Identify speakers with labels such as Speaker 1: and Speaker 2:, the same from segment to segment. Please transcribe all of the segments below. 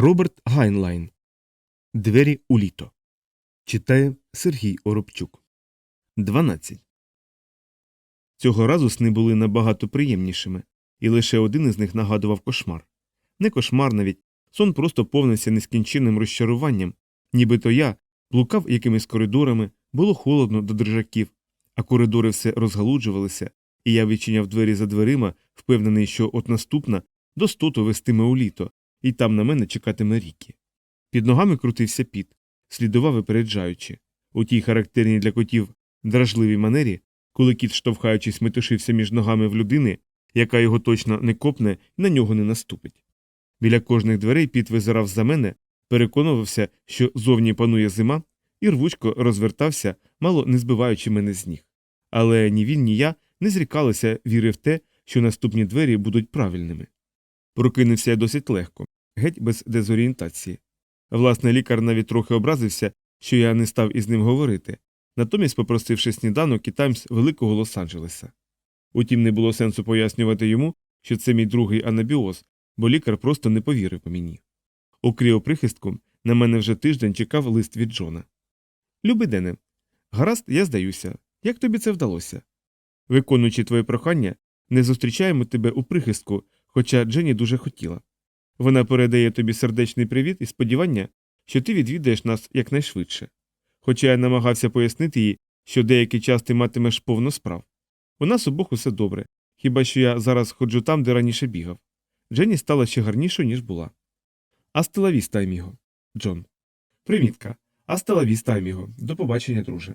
Speaker 1: Роберт Гайнлайн. Двері у літо. Читає Сергій Оробчук. 12. Цього разу сни були набагато приємнішими, і лише один із них нагадував кошмар. Не кошмар навіть, сон просто повнився нескінченним розчаруванням, нібито я блукав якимись коридорами, було холодно до дрижаків, а коридори все розгалуджувалися, і я відчиняв двері за дверима, впевнений, що от наступна достоту вестиме у літо, і там на мене чекатиме ріки. Під ногами крутився піт, слідував випереджаючи. У тій характерній для котів дражливій манері, коли кіт, штовхаючись, метушився між ногами в людини, яка його точно не копне і на нього не наступить. Біля кожних дверей піт визирав за мене, переконувався, що зовні панує зима, і рвучко розвертався, мало не збиваючи мене з ніг. Але ні він, ні я не зрікалися віри в те, що наступні двері будуть правильними. Прокинувся я досить легко, геть без дезорієнтації. Власне, лікар навіть трохи образився, що я не став із ним говорити, натомість попросивши сніданок і таймс великого Лос-Анджелеса. Утім, не було сенсу пояснювати йому, що це мій другий анабіоз, бо лікар просто не повірив по мені. У кріоприхистку на мене вже тиждень чекав лист від Джона. Люби Дене, гаразд, я здаюся. Як тобі це вдалося? Виконуючи твоє прохання, не зустрічаємо тебе у прихистку, хоча Дженні дуже хотіла. Вона передає тобі сердечний привіт і сподівання, що ти відвідаєш нас якнайшвидше. Хоча я намагався пояснити їй, що деякий час ти матимеш повно справ. У нас обох усе добре, хіба що я зараз ходжу там, де раніше бігав. Дженні стала ще гарнішою, ніж була. Астелавіста, Еміго. Джон. Привітка. Астелавіста, Еміго. До побачення, друже.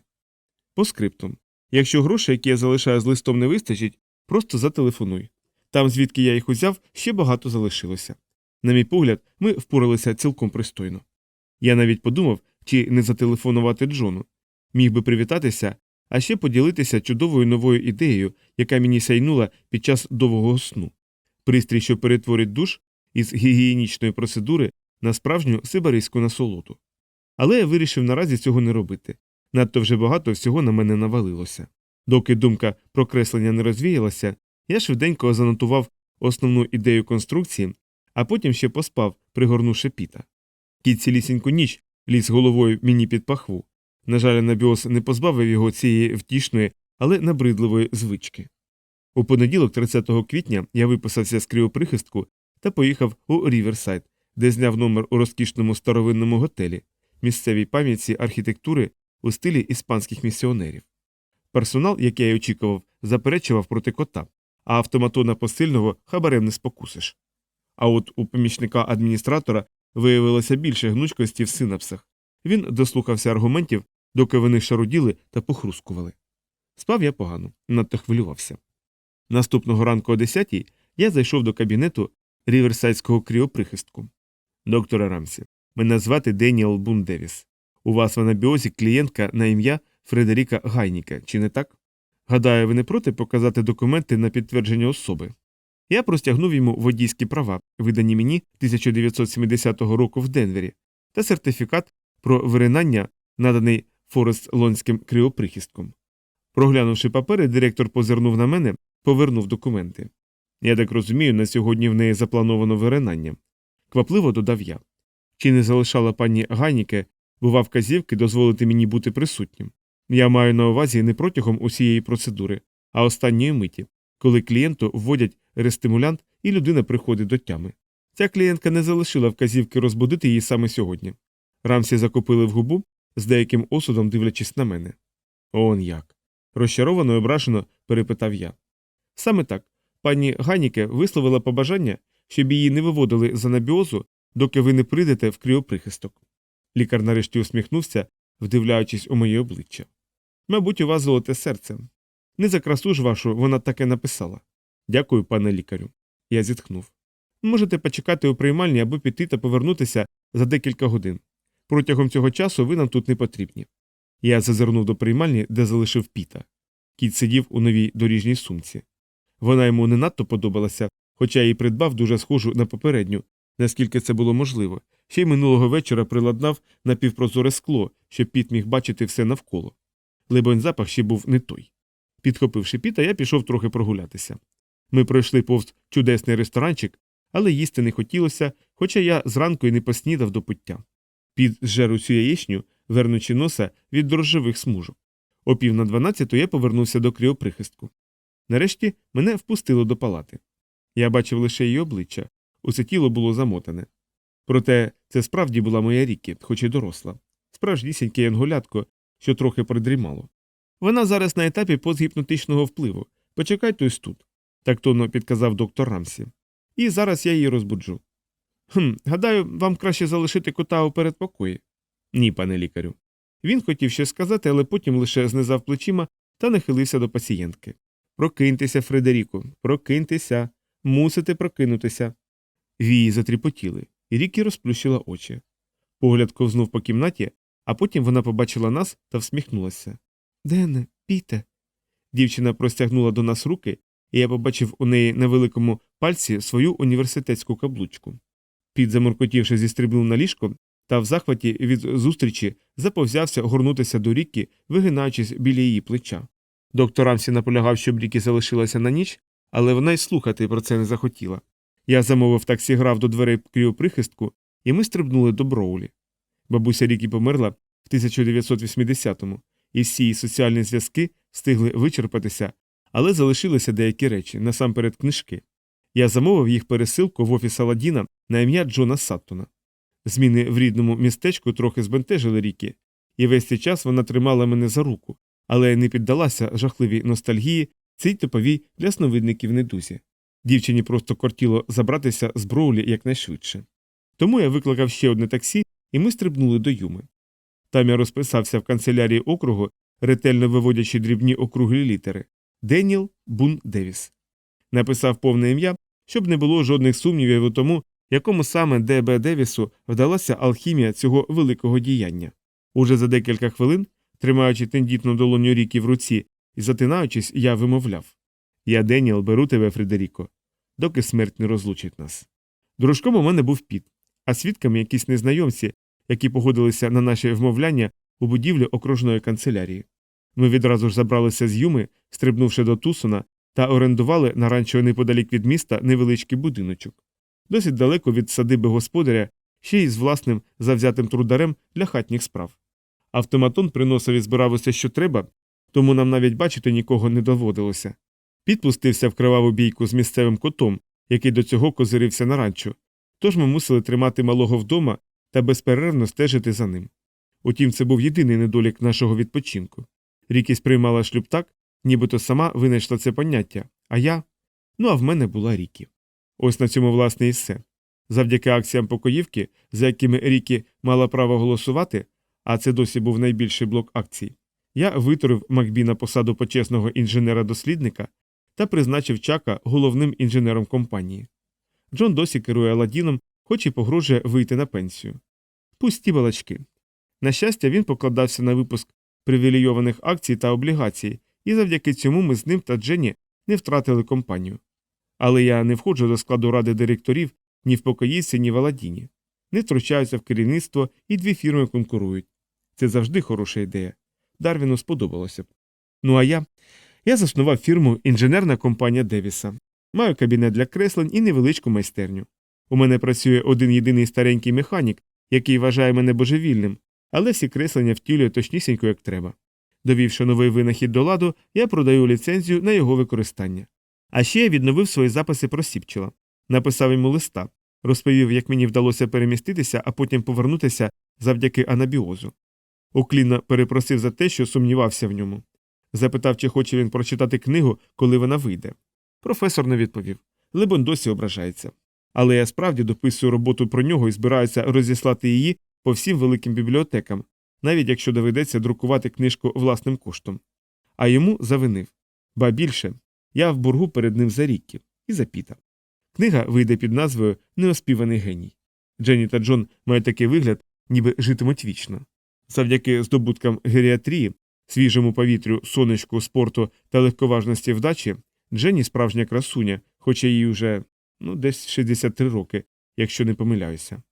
Speaker 1: По скриптум. Якщо грошей, які я залишаю з листом, не вистачить, просто зателефонуй. Там, звідки я їх узяв, ще багато залишилося. На мій погляд, ми впоралися цілком пристойно. Я навіть подумав, чи не зателефонувати Джону. Міг би привітатися, а ще поділитися чудовою новою ідеєю, яка мені сяйнула під час довгого сну. Пристрій, що перетворить душ із гігієнічної процедури на справжню сибарийську насолоду. Але я вирішив наразі цього не робити. Надто вже багато всього на мене навалилося. Доки думка про креслення не розвіялася, я швиденько занотував основну ідею конструкції, а потім ще поспав, пригорнувши піта. Кіт цілісіньку ніч ліз головою мені під пахву. На жаль, анабіоз не позбавив його цієї втішної, але набридливої звички. У понеділок, 30 квітня, я виписався з кріоприхистку та поїхав у Ріверсайд, де зняв номер у розкішному старовинному готелі, місцевій пам'ятці архітектури у стилі іспанських місіонерів. Персонал, який я й очікував, заперечував проти кота, а автоматона посильного хабарем не спокусиш. А от у помічника адміністратора виявилося більше гнучкості в синапсах. Він дослухався аргументів, доки вони шаруділи та похрускували. Спав я погано, надто хвилювався. Наступного ранку о 10 я зайшов до кабінету ріверсайдського кріоприхистку. Доктора Рамсі, мене звати Деніел Бун Девіс. У вас в анабіозі клієнтка на ім'я Фредеріка Гайніка, чи не так? Гадаю, ви не проти показати документи на підтвердження особи. Я простягнув йому водійські права, видані мені 1970 року в Денвері, та сертифікат про виринання, наданий Форест Лонським кріоприхистком. Проглянувши папери, директор позирнув на мене, повернув документи. Я так розумію, на сьогодні в неї заплановано виринання. Квапливо додав я. Чи не залишала пані Ганіке, бува вказівки дозволити мені бути присутнім? Я маю на увазі не протягом усієї процедури, а останньої миті, коли клієнту вводять рестимулянт і людина приходить до тями. Ця клієнтка не залишила вказівки розбудити її саме сьогодні. Рамсі закопили в губу, з деяким осудом дивлячись на мене. Он як. Розчаровано і ображено перепитав я. Саме так. Пані Ганіке висловила побажання, щоб її не виводили з анабіозу, доки ви не прийдете в кріоприхисток. Лікар нарешті усміхнувся, вдивляючись у моє обличчя. Мабуть, у вас золоте серце. Не за красу ж вашу вона таке написала. Дякую, пане лікарю. Я зітхнув. Можете почекати у приймальні або піти та повернутися за декілька годин. Протягом цього часу ви нам тут не потрібні. Я зазирнув до приймальні, де залишив піта. Кіт сидів у новій доріжній сумці. Вона йому не надто подобалася, хоча її придбав дуже схожу на попередню, наскільки це було можливо, ще й минулого вечора приладнав напівпрозоре скло, щоб піт міг бачити все навколо. Либонь запах ще був не той. Підхопивши піта, я пішов трохи прогулятися. Ми пройшли повз чудесний ресторанчик, але їсти не хотілося, хоча я зранку й не поснідав до пуття. Під зжер усю яєчню, вернучи носа від дрожжевих смужок. О пів на дванадцяту я повернувся до кріоприхистку. Нарешті мене впустило до палати. Я бачив лише її обличчя, усе тіло було замотане. Проте це справді була моя Рікі, хоч і доросла, справжнісіньке янголятко, що трохи придрімало. Вона зараз на етапі постгіпнотичного впливу. Почекайте ось тут, так тонно підказав доктор Рамсі. І зараз я її розбуджу. Хм, гадаю, вам краще залишити кота у передпокої. Ні, пане лікарю. Він хотів щось сказати, але потім лише знизав плечима та нахилився до пацієнтки. Прокиньтеся, Фредеріку, прокиньтеся, мусите прокинутися. Вії затріпотіли, і Рікі розплющила очі. Погляд ковзнув по кімнаті, а потім вона побачила нас та всміхнулася. Дене, піте. Дівчина простягнула до нас руки, і я побачив у неї на великому пальці свою університетську каблучку. Під заморкотівши зістрибнув на ліжко та в захваті від зустрічі заповзявся горнутися до Рікі, вигинаючись біля її плеча. Доктор Рамсі наполягав, щоб Рікі залишилася на ніч, але вона й слухати про це не захотіла. Я замовив таксі грав до дверей кріоприхистку, і ми стрибнули до Броулі. Бабуся Рікі померла в 1980-му, і всі її соціальні зв'язки встигли вичерпатися, але залишилися деякі речі, насамперед книжки. Я замовив їх пересилку в офіс Аладдіна на ім'я Джона Саттона. Зміни в рідному містечку трохи збентежили Рікі, і весь цей час вона тримала мене за руку, але не піддалася жахливій ностальгії цій типовій для сновидників недузі. Дівчині просто кортіло забратися з Броулі якнайшвидше. Тому я викликав ще одне таксі, і ми стрибнули до Юми. Там я розписався в канцелярії округу, ретельно виводячи дрібні округлі літери Деніел Бун Девіс. Написав повне ім'я, щоб не було жодних сумнівів у тому, якому саме Д.Б. Девісу вдалася алхімія цього великого діяння. Уже за декілька хвилин, тримаючи тендітну долоню ріки в руці і затинаючись, я вимовляв Я, Деніел, беру тебе, Фредеріко, доки смерть не розлучить нас. Дружком у мене був піт, а свідками якісь незнайомці, які погодилися на наші вмовляння у будівлі окружної канцелярії. Ми відразу ж забралися з Юми, стрибнувши до Тусона, та орендували на ранчо неподалік від міста невеличкий будиночок. Досить далеко від садиби господаря, ще й з власним завзятим трударем для хатніх справ. Автоматон приносив і збирав усе, що треба, тому нам навіть бачити нікого не доводилося. Підпустився в криваву бійку з місцевим котом, який до цього козирився на ранчо, тож ми мусили тримати малого вдома та безперервно стежити за ним. Утім, це був єдиний недолік нашого відпочинку. Рікі сприймала шлюб так, нібито сама винайшла це поняття, а я. Ну а в мене була Рікі. Ось на цьому, власне, і все. Завдяки акціям покоївки, за якими Рікі мала право голосувати, а це досі був найбільший блок акцій, я витурив Макбі на посаду почесного інженера-дослідника та призначив Чака головним інженером компанії. Джон досі керує Аладдіном, хоч і погрожує вийти на пенсію. Пусті балачки. На щастя, він покладався на випуск привілейованих акцій та облігацій, і завдяки цьому ми з ним та Дженні не втратили компанію. Але я не входжу до складу ради директорів ні в покоївці, ні в Аладдіні. Не втручаюся в керівництво і дві фірми конкурують. Це завжди хороша ідея. Дарвіну сподобалося б. Ну а я. Я заснував фірму інженерна компанія Девіса. Маю кабінет для креслень і невеличку майстерню. У мене працює один єдиний старенький механік, який вважає мене божевільним, але всі креслення втілює точнісінько, як треба. Довівши новий винахід до ладу, я продаю ліцензію на його використання. А ще я відновив свої записи про Сіпчела, написав йому листа, розповів, як мені вдалося переміститися, а потім повернутися завдяки анабіозу. Уклінно перепросив за те, що сумнівався в ньому. Запитав, чи хоче він прочитати книгу, коли вона вийде. Професор не відповів. Либон досі ображається. Але я справді дописую роботу про нього і збираюся розіслати її по всім великим бібліотекам, навіть якщо доведеться друкувати книжку власним коштом. А йому завинив. Ба більше, я в боргу перед ним за рікки і за піта. Книга вийде під назвою Неоспіваний геній. Дженні та Джон мають такий вигляд, ніби житимуть вічно. Завдяки здобуткам геріатрії, свіжому повітрю, сонечку, спорту та легковажності вдачі, Дженні справжня красуня, хоча їй уже ну, десь 63 роки, якщо не помиляюся.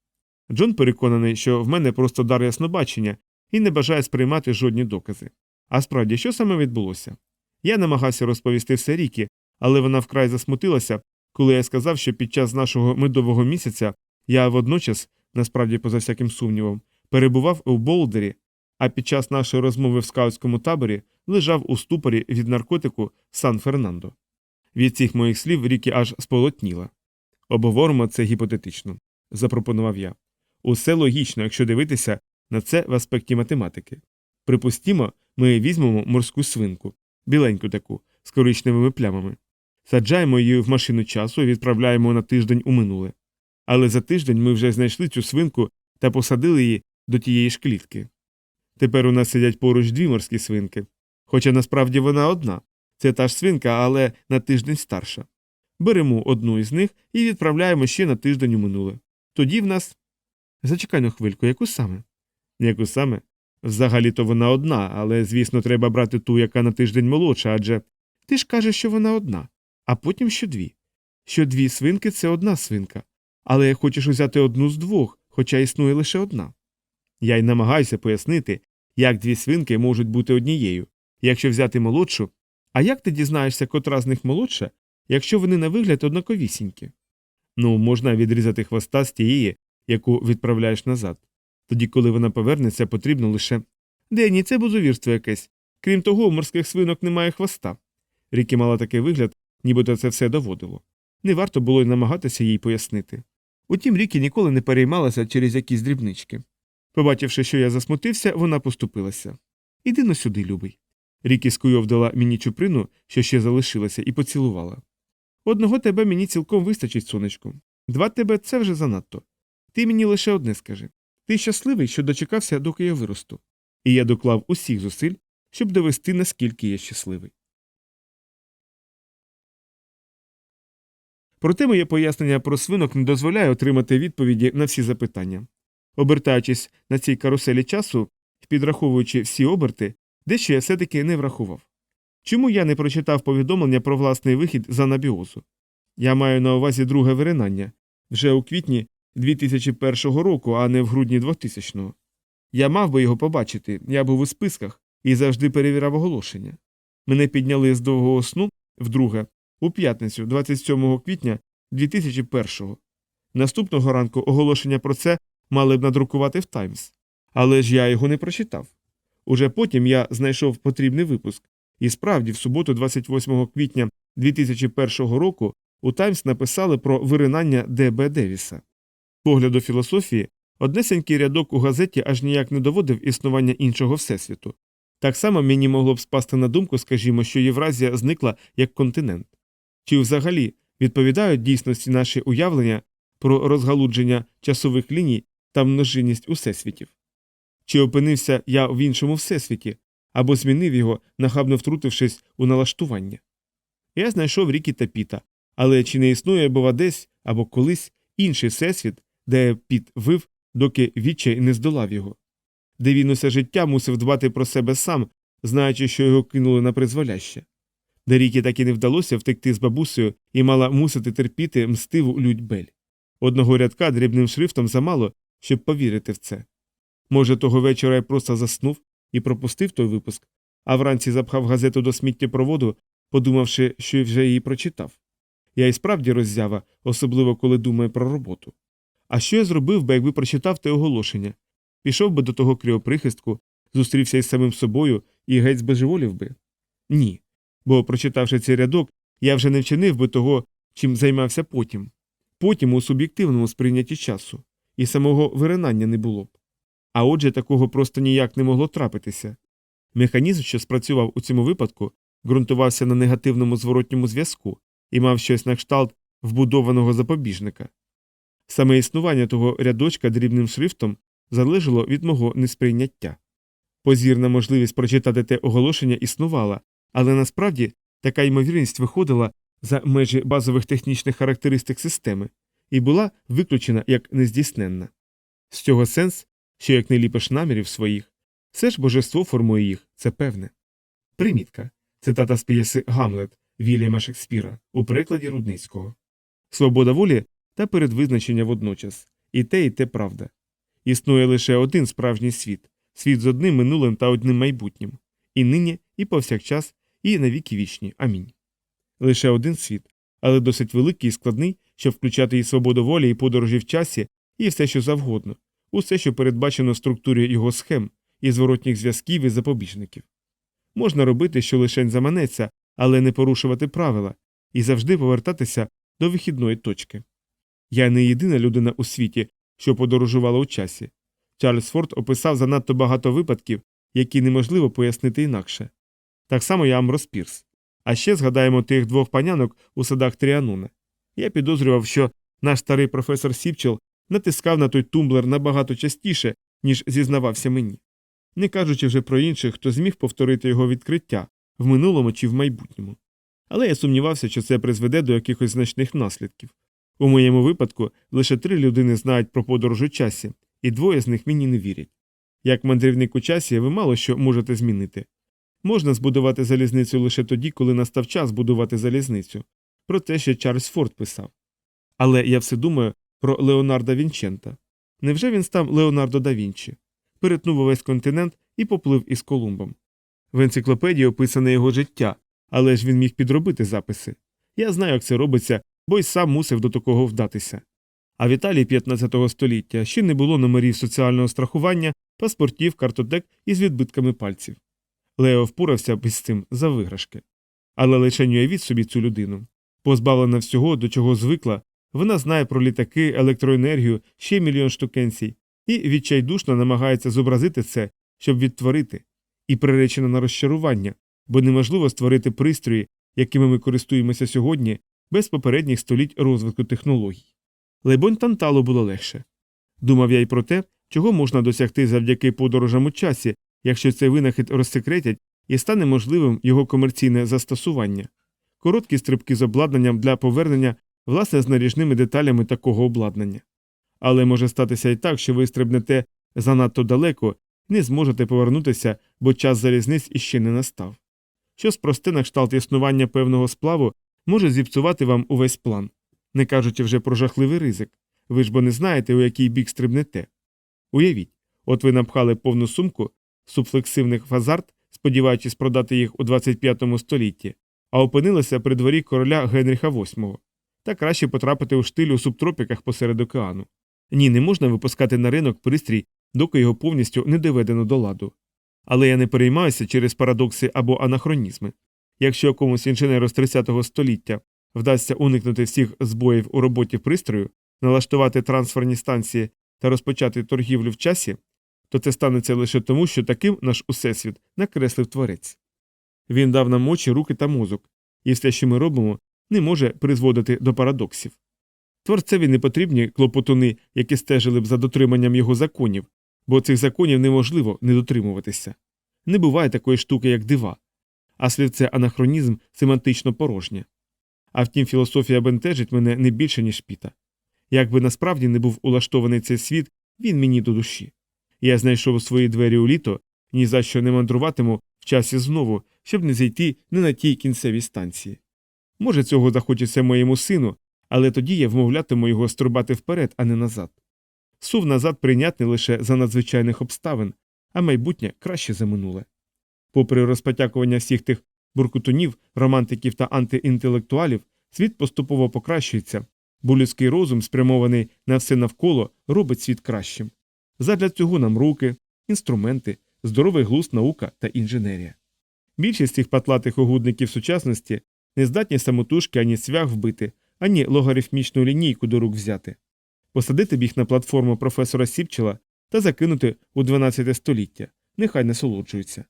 Speaker 1: Джон переконаний, що в мене просто дар яснобачення і не бажає сприймати жодні докази. А справді, що саме відбулося? Я намагався розповісти все Рікі, але вона вкрай засмутилася коли я сказав, що під час нашого медового місяця я водночас, насправді поза всяким сумнівом, перебував у Болдері, а під час нашої розмови в скаутському таборі лежав у ступорі від наркотику Сан-Фернандо. Від цих моїх слів Рікі аж сполотніла. Обговоримо це гіпотетично, запропонував я. Усе логічно, якщо дивитися на це в аспекті математики. Припустімо, ми візьмемо морську свинку, біленьку таку, з коричневими плямами. Саджаємо її в машину часу і відправляємо на тиждень у минуле. Але за тиждень ми вже знайшли цю свинку та посадили її до тієї ж клітки. Тепер у нас сидять поруч дві морські свинки. Хоча насправді вона одна. Це та ж свинка, але на тиждень старша. Беремо одну із них і відправляємо ще на тиждень у минуле. Тоді в нас. Зачекай на хвильку, яку саме? Яку саме? Взагалі-то вона одна, але, звісно, треба брати ту, яка на тиждень молодша, адже ти ж кажеш, що вона одна, а потім що дві. Що дві свинки це одна свинка, але хочеш узяти одну з двох, хоча існує лише одна. Я й намагаюся пояснити, як дві свинки можуть бути однією, якщо взяти молодшу, а як ти дізнаєшся, котра з них молодша, якщо вони на вигляд однаковісінькі? Ну, можна відрізати хвоста з тієї, яку відправляєш назад. Тоді, коли вона повернеться, потрібно лише. Дені, це бузовірство якесь. Крім того, у морських свинок немає хвоста. Рікі мала такий вигляд, нібито це все доводило. Не варто було й намагатися їй пояснити. Утім, Рікі ніколи не переймалася через якісь дрібнички. Побачивши, що я засмутився, вона поступилася. Іди но сюди, любий. Рікі скуйовдала мені чуприну, що ще залишилася, і поцілувала. Одного тебе мені цілком вистачить, сонечку. Два тебе це вже занадто. Ти мені лише одне скажи. Ти щасливий, що дочекався, доки я виросту. І я доклав усіх зусиль, щоб довести, наскільки я щасливий. Проте моє пояснення про свинок не дозволяє отримати відповіді на всі запитання. Обертаючись на цій каруселі часу підраховуючи всі оберти, дещо я все-таки не врахував. Чому я не прочитав повідомлення про власний вихід з анабіозу? Я маю на увазі друге виринання вже у квітні 2001 року, а не в грудні 2000-го. Я мав би його побачити, я був у списках і завжди перевіряв оголошення. Мене підняли з довгого сну вдруге у п'ятницю, 27 квітня 2001-го. Наступного ранку оголошення про це мали б надрукувати в Таймс. Але ж я його не прочитав. Уже потім я знайшов потрібний випуск, і справді, в суботу, 28 квітня 2001 року, у Таймс написали про виринання Д.Б. Девіса. Погляду філософії, однесенький рядок у газеті аж ніяк не доводив існування іншого всесвіту. Так само мені могло б спасти на думку, скажімо, що Євразія зникла як континент. Чи взагалі відповідають дійсності наші уявлення про розгалудження часових ліній та множинність усесвітів? Чи опинився я в іншому всесвіті, або змінив його, нахабно втрутившись у налаштування? Я знайшов Рікі та Піта, але чи не існує, бува, десь або колись інший всесвіт, де Піт вив, доки відчай не здолав його, де він усе життя мусив дбати про себе сам, знаючи, що його кинули на призволяще, де Рікі так і не вдалося втекти з бабусею і мала мусити терпіти мстиву лють Бель. Одного рядка дрібним шрифтом замало, щоб повірити в це. Може, того вечора я просто заснув і пропустив той випуск, а вранці запхав газету до сміттєпроводу, подумавши, що вже її прочитав. Я і справді роззява, особливо коли думаю про роботу. А що я зробив би, якби прочитав те оголошення? Пішов би до того кріоприхистку, зустрівся із самим собою і геть збожеволів би? Ні. Бо, прочитавши цей рядок, я вже не вчинив би того, чим займався потім. Потім у суб'єктивному сприйнятті часу, і самого виринання не було б. А отже, такого просто ніяк не могло трапитися. Механізм, що спрацював у цьому випадку, ґрунтувався на негативному зворотньому зв'язку і мав щось на кшталт вбудованого запобіжника. Саме існування того рядочка дрібним шрифтом залежало від мого несприйняття. Позірна можливість прочитати те оголошення існувала, але насправді така ймовірність виходила за межі базових технічних характеристик системи і була виключена як нездійсненна. З цього сенс, що як не ліпиш намірів своїх, все ж божество формує їх, це певне. Примітка. Цитата з п'єси Гамлет Вільяма Шекспіра у перекладі Рудницького. Свобода волі та передвизначення водночас. І те, і те правда. Існує лише один справжній світ світ з одним минулим та одним майбутнім. І нині, і повсякчас, і навіки вічні. Амінь. Лише один світ, але досить великий і складний, щоб включати і свободу волі, і подорожі в часі, і все, що завгодно, усе, що передбачено в структурі його схем, і зворотніх зв'язків і запобіжників. Можна робити, що лишень заманеться, але не порушувати правила, і завжди повертатися до вихідної точки. Я не єдина людина у світі, що подорожувала у часі. Чарльз Форд описав занадто багато випадків, які неможливо пояснити інакше. Так само і Амброс Пірс. А ще згадаємо тих двох панянок у садах Тріануна. Я підозрював, що наш старий професор Сіпчел натискав на той тумблер набагато частіше, ніж зізнавався мені, не кажучи вже про інших, хто зміг повторити його відкриття в минулому чи в майбутньому. Але я сумнівався, що це призведе до якихось значних наслідків. У моєму випадку лише три людини знають про подорож у часі, і двоє з них мені не вірять. Як мандрівник у часі, ви мало що можете змінити. Можна збудувати залізницю лише тоді, коли настав час будувати залізницю. Про те, що Чарльз Форд писав. Але я все думаю про Леонарда Вінчента. Невже він став Леонардо да Вінчі? Перетнув увесь континент і поплив із Колумбом. В енциклопедії описане його життя, але ж він міг підробити записи. Я знаю, як це робиться, бо й сам мусив до такого вдатися. А в Італії 15 століття ще не було номерів соціального страхування, паспортів, картотек із відбитками пальців. Лео впорався б із цим за виграшки. Але лише уявіть собі цю людину. Позбавлена всього, до чого звикла, вона знає про літаки, електроенергію, ще мільйон штукенцій, і відчайдушно намагається зобразити це, щоб відтворити, і приречена на розчарування, бо неможливо створити пристрої, якими ми користуємося сьогодні, без попередніх століть розвитку технологій. Лебонь Танталу було легше. Думав я й про те, чого можна досягти завдяки подорожам у часі, якщо цей винахід розсекретять і стане можливим його комерційне застосування, короткі стрибки з обладнанням для повернення власне з наріжними деталями такого обладнання. Але може статися і так, що ви стрибнете занадто далеко не зможете повернутися, бо час залізниць іще не настав. Щось просте на кшталт існування певного сплаву може зіпсувати вам увесь план, не кажучи вже про жахливий ризик. Ви ж бо не знаєте, у який бік стрибнете. Уявіть, от ви напхали повну сумку субфлексивних фазард, сподіваючись продати їх у 25 столітті, а опинилися при дворі короля Генріха VIII. Та краще потрапити у штиль у субтропіках посеред океану. Ні, не можна випускати на ринок пристрій, доки його повністю не доведено до ладу. Але я не переймаюся через парадокси або анахронізми. Якщо якомусь інженеру з 30-го століття вдасться уникнути всіх збоїв у роботі пристрою, налаштувати трансферні станції та розпочати торгівлю в часі, то це станеться лише тому, що таким наш усесвіт накреслив творець. Він дав нам очі, руки та мозок, і все, що ми робимо, не може призводити до парадоксів. Творцеві не потрібні клопотуни, які стежили б за дотриманням його законів, бо цих законів неможливо не дотримуватися. Не буває такої штуки, як дива, а слівце анахронізм семантично порожнє. А втім, філософія бентежить мене не більше, ніж піта. Якби насправді не був улаштований цей світ, він мені до душі. Я знайшов свої двері у літо, ні за що не мандруватиму в часі знову, щоб не зайти не на тій кінцевій станції. Може, цього захочеться моєму сину, але тоді я вмовлятиму його струбати вперед, а не назад. Сув назад прийнятний лише за надзвичайних обставин, а майбутнє краще за минуле. Попри розпотякування всіх тих буркутунів, романтиків та антиінтелектуалів, світ поступово покращується, бо людський розум, спрямований на все навколо, робить світ кращим. Задля цього нам руки, інструменти, здоровий глузд, наука та інженерія. Більшість цих патлатих угодників сучасності не здатні самотужки ані свях вбити, ані логарифмічну лінійку до рук взяти, посадити б їх на платформу професора Сіпчела та закинути у 12 століття, нехай насолоджуються.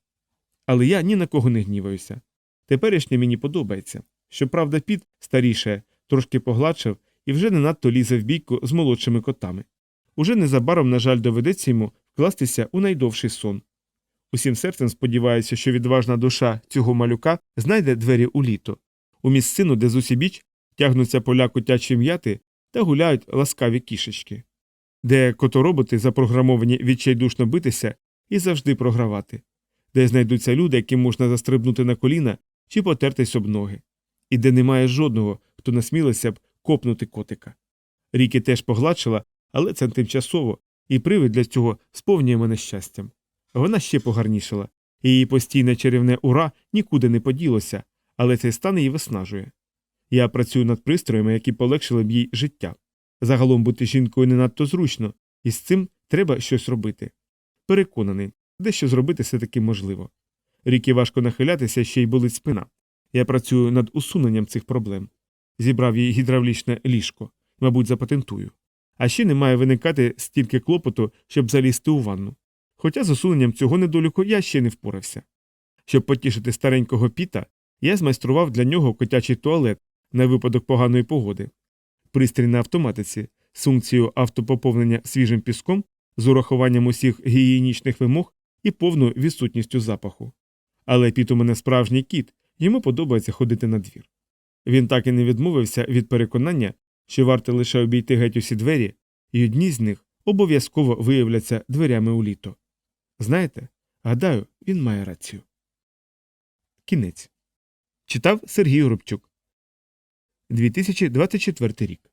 Speaker 1: Але я ні на кого не гніваюся. Теперішнє мені подобається. Щоправда, піт старіше, трошки погладшав і вже не надто лізе в бійку з молодшими котами. Уже незабаром, на жаль, доведеться йому вкластися у найдовший сон. Усім серцем сподіваюся, що відважна душа цього малюка знайде двері у літо, у місцину, де зусібіч тягнуться поля котячі м'яти та гуляють ласкаві кішечки, де котороботи запрограмовані відчайдушно битися і завжди програвати, де знайдуться люди, яким можна застрибнути на коліна чи потертись об ноги, і де немає жодного, хто насмілився б копнути котика. Ріки теж погладшила, але це тимчасово, і привид для цього сповнює мене щастям. Вона ще погарнішала, і її постійне чарівне ура нікуди не поділося, але цей стан її виснажує. Я працюю над пристроями, які полегшили б їй життя. Загалом бути жінкою не надто зручно, і з цим треба щось робити. Переконаний, дещо зробити все таки можливо. Ріки важко нахилятися, ще й болить спина. Я працюю над усуненням цих проблем. Зібрав їй гідравлічне ліжко, мабуть, запатентую. А ще не має виникати стільки клопоту, щоб залізти у ванну. Хоча з усуненням цього недоліку я ще не впорався. Щоб потішити старенького піта, я змайстрував для нього котячий туалет на випадок поганої погоди. Пристрій на автоматиці з функцією автопоповнення свіжим піском, з урахуванням усіх гігієнічних вимог і повною відсутністю запаху. Але піт у мене справжній кіт, йому подобається ходити на двір. Він так і не відмовився від переконання, що варто лише обійти геть усі двері, і одні з них обов'язково виявляться дверями у літо. Знаєте, гадаю, він має рацію. Кінець. Читав Сергій Горобчук. 2024 рік.